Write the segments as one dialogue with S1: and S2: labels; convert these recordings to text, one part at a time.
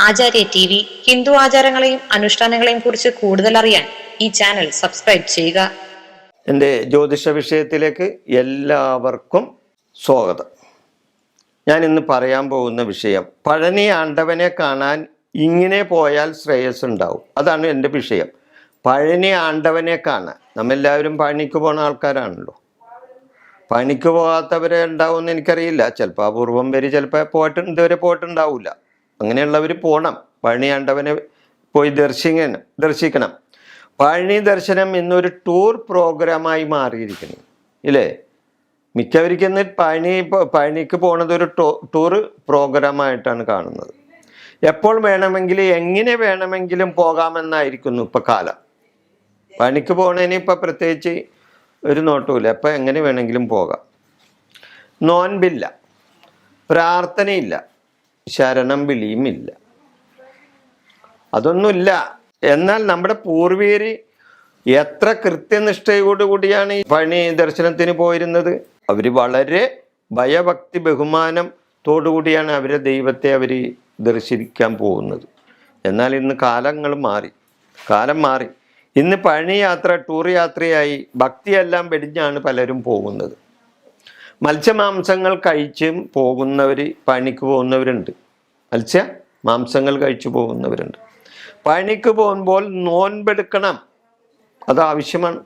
S1: ആചാര്യ T V Hindu ആചാരങ്ങളെയും അനുഷ്ഠാനങ്ങളെയും കുറിച്ച് കൂടുതൽ അറിയാൻ ഈ ചാനൽ സബ്സ്ക്രൈബ് ചെയ്യുക.
S2: എന്റെ ജ്യോതിഷ വിഷയത്തിലേക്ക് എല്ലാവർക്കും സ്വാഗതം. ഞാൻ ഇന്ന് പറയാൻ പോകുന്ന വിഷയം പഴനി ആണ്ടവനെ കാണാൻ ഇങ്ങനെ പോയാൽ ശ്രേയസ് ഉണ്ടാവും അതാണ് എന്റെ വിഷയം. പഴനി ആണ്ടവനെ കാണാൻ. നമ്മെല്ലാവരും പഴനിക്ക് പോണ ആൾക്കാരാണല്ലോ. പണിക്ക് പോകാത്തവരെ ഉണ്ടാവുമെന്ന് എനിക്കറിയില്ല. ചിലപ്പോൾ അപൂർവം പേര് ചിലപ്പോൾ പോയിട്ട് ഇതുവരെ പോയിട്ടുണ്ടാവില്ല. അങ്ങനെയുള്ളവർ പോകണം പഴനിയാണ്ടവനെ പോയി ദർശിക്കണം ദർശിക്കണം. പഴനി ദർശനം ഇന്നൊരു ടൂർ പ്രോഗ്രാമായി മാറിയിരിക്കുന്നു. ഇല്ലേ? മിക്കവർക്കും ഇന്ന് പഴനി പഴനിക്ക് പോണത് ഒരു ടൂർ പ്രോഗ്രാമായിട്ടാണ് കാണുന്നത്. എപ്പോൾ വേണമെങ്കിലും എങ്ങനെ വേണമെങ്കിലും പോകാമെന്നായിരിക്കുന്നു ഇപ്പം കാലം. പഴനിക്ക് പോണതിന് ഇപ്പം പ്രത്യേകിച്ച് ഒരു നോട്ടുമില്ല ഇല്ല എങ്ങനെ വേണമെങ്കിലും പോകാം. നോൻപില്ല. പ്രാർത്ഥനയില്ല. ശരണം വിളിയുമില്ല. അതൊന്നുമില്ല. എന്നാൽ നമ്മുടെ പൂർവീര് എത്ര കൃത്യനിഷ്ഠയോടുകൂടിയാണ് ഈ പണി ദർശനത്തിന് പോയിരുന്നത്? അവർ വളരെ ഭയഭക്തി ബഹുമാനത്തോടുകൂടിയാണ് അവരെ ദൈവത്തെ അവർ ദർശിക്കാൻ പോകുന്നത്. എന്നാൽ ഇന്ന് കാലങ്ങൾ മാറി. കാലം മാറി. ഇന്ന് പഴനി യാത്ര ടൂർ യാത്രയായി ഭക്തിയെല്ലാം വെടിഞ്ഞാണ് പലരും പോകുന്നത്. മത്സ്യമാംസങ്ങൾ കഴിച്ചും പോകുന്നവർ പണിക്ക് പോകുന്നവരുണ്ട്. മത്സ്യ മാംസങ്ങൾ കഴിച്ചു പോകുന്നവരുണ്ട്. പണിക്ക് പോകുമ്പോൾ നോൻപെടുക്കണം. അത് ആവശ്യമാണ്.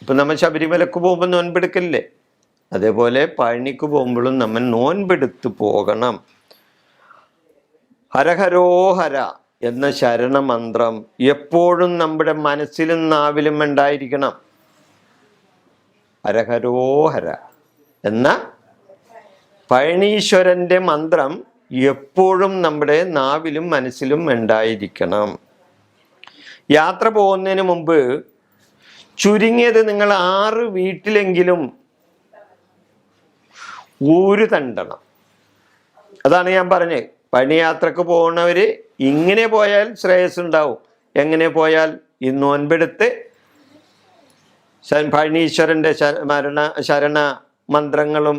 S2: ഇപ്പം നമ്മൾ ശബരിമലക്ക് പോകുമ്പോൾ നോൻപെടുക്കില്ലേ അതേപോലെ പഴനിക്ക് പോകുമ്പോഴും നമ്മൾ നോൻപെടുത്ത് പോകണം. ഹരഹരോ ഹര എന്ന ശരണമന്ത്രം എപ്പോഴും നമ്മുടെ മനസ്സിലും നാവിലും ഉണ്ടായിരിക്കണം. ഹരഹരോ ഹര എന്ന പഴനീശ്വരന്റെ മന്ത്രം എപ്പോഴും നമ്മുടെ നാവിലും മനസ്സിലും ഉണ്ടായിരിക്കണം. യാത്ര പോകുന്നതിന് മുമ്പ് ചുരുങ്ങിയത് നിങ്ങൾ ആറ് വീട്ടിലെങ്കിലും ഊര് തണ്ടണം. അതാണ് ഞാൻ പറഞ്ഞത് പണിയാത്രക്ക് പോകുന്നവര് ഇങ്ങനെ പോയാൽ ശ്രേയസ് ഉണ്ടാവും എങ്ങനെ പോയാൽ? ഈ നോൻപെടുത്ത് പഴനീശ്വരന്റെ ശരണ ശരണ മന്ത്രങ്ങളും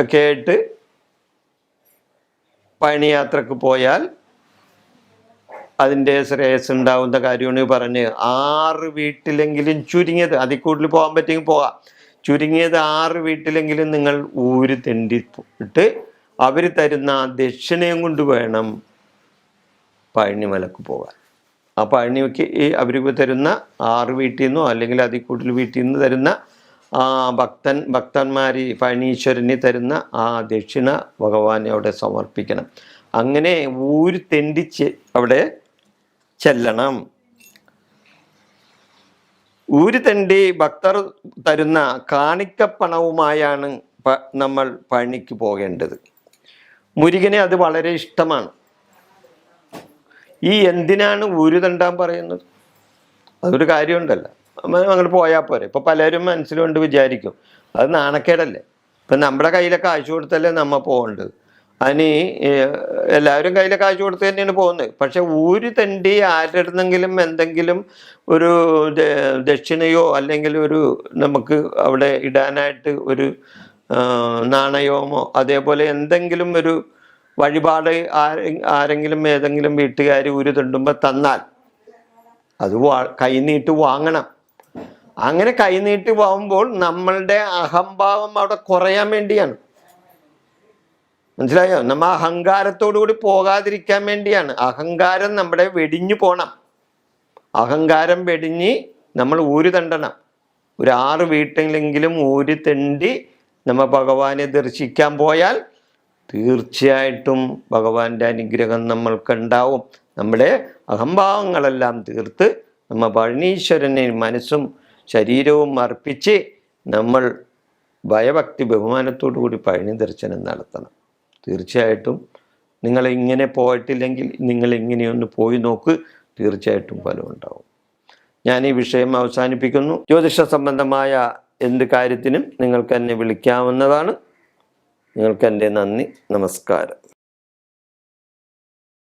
S2: ഒക്കെ ആയിട്ട് പഴനിയാത്രക്ക് പോയാൽ അതിന്റെ ശ്രേയസ് ഉണ്ടാവുന്ന കാര്യമാണ് പറഞ്ഞ്. ആറ് വീട്ടിലെങ്കിലും ചുരുങ്ങിയത് അതിൽ കൂടുതൽ പോകാൻ പറ്റുമെങ്കിൽ പോകാം. ചുരുങ്ങിയത് ആറ് വീട്ടിലെങ്കിലും നിങ്ങൾ ഊര് തെണ്ടിട്ട് അവർ തരുന്ന ദക്ഷിണയും കൊണ്ട് വേണം പഴനിമലക്ക് പോകാൻ. ആ പഴനിക്ക് അവർ തരുന്ന ആറ് വീട്ടിൽ നിന്നോ അല്ലെങ്കിൽ അതിൽ കൂടുതൽ വീട്ടിൽ നിന്ന് തരുന്ന ആ ഭക്തൻ ഭക്തന്മാർ പഴനീശ്വരന് തരുന്ന ആ ദക്ഷിണ ഭഗവാനെ അവിടെ സമർപ്പിക്കണം. അങ്ങനെ ഊര് തെണ്ടിച്ച് അവിടെ ചെല്ലണം. ഊര് തെണ്ടി ഭക്തർ തരുന്ന കാണിക്കപ്പണവുമായാണ് നമ്മൾ പണിക്ക് പോകേണ്ടത്. മുരുകനെ അത് വളരെ ഇഷ്ടമാണ്. ഈ എന്തിനാണ് ഊര് തണ്ടാൻ പറയുന്നത്? അതൊരു കാര്യമുണ്ടല്ലോ. അങ്ങോട്ട് പോയാൽ പോരെ. ഇപ്പോൾ പലരും മനസ്സിലുണ്ട് വിചാരിക്കും അത് നാണക്കേടല്ലേ? ഇപ്പം നമ്മുടെ കയ്യിലെ കാശ് കൊടുത്തല്ലേ നമ്മ പോകേണ്ടത് അതിന് എല്ലാവരും കയ്യിലെ കാശ് കൊടുത്ത് തന്നെയാണ് പോകുന്നത്. പക്ഷെ ഊര് തണ്ടി ആരുടെ അടുത്തെങ്കിലും എന്തെങ്കിലും ഒരു ദക്ഷിണയോ അല്ലെങ്കിൽ ഒരു നമുക്ക് അവിടെ ഇടാനായിട്ട് ഒരു നാണയോമോ അതേപോലെ എന്തെങ്കിലും ഒരു വഴിപാട് ആരെ ആരെങ്കിലും ഏതെങ്കിലും വീട്ടുകാർ ഊര് തണ്ടുമ്പോൾ തന്നാൽ അത് വാ കൈനീട്ട് വാങ്ങണം. അങ്ങനെ കൈനീട്ടി പോകുമ്പോൾ നമ്മളുടെ അഹംഭാവം അവിടെ കുറയാൻ വേണ്ടിയാണ്. മനസ്സിലായോ? നമ്മ അഹങ്കാരത്തോടു കൂടി പോകാതിരിക്കാൻ വേണ്ടിയാണ്. അഹങ്കാരം നമ്മുടെ വെടിഞ്ഞു പോണം. അഹങ്കാരം വെടിഞ്ഞ് നമ്മൾ ഊരി തണ്ടണം. ഒരു ആറ് വീട്ടിലെങ്കിലും ഊരി തെണ്ടി നമ്മ ഭഗവാനെ ദർശിക്കാൻ പോയാൽ തീർച്ചയായിട്ടും ഭഗവാന്റെ അനുഗ്രഹം നമ്മൾക്കുണ്ടാവും നമ്മുടെ അഹംഭാവങ്ങളെല്ലാം തീർത്ത് നമ്മ പഴനീശ്വരനെ മനസ്സും ശരീരവും അർപ്പിച്ച് നമ്മൾ ഭയഭക്തി ബഹുമാനത്തോടു കൂടി പഴനി ദർശനം നടത്തണം. തീർച്ചയായിട്ടും നിങ്ങൾ ഇങ്ങനെ പോയിട്ടില്ലെങ്കിൽ നിങ്ങൾ ഇങ്ങനെയൊന്ന് പോയി നോക്ക് തീർച്ചയായിട്ടും ഫലം ഉണ്ടാവും. ഞാൻ ഈ വിഷയം അവസാനിപ്പിക്കുന്നു. ജ്യോതിഷ സംബന്ധമായ എന്ത് കാര്യത്തിനും നിങ്ങൾക്ക് എന്നെ വിളിക്കാവുന്നതാണ്. നിങ്ങൾക്ക് എന്റെ നന്ദി നമസ്കാരം.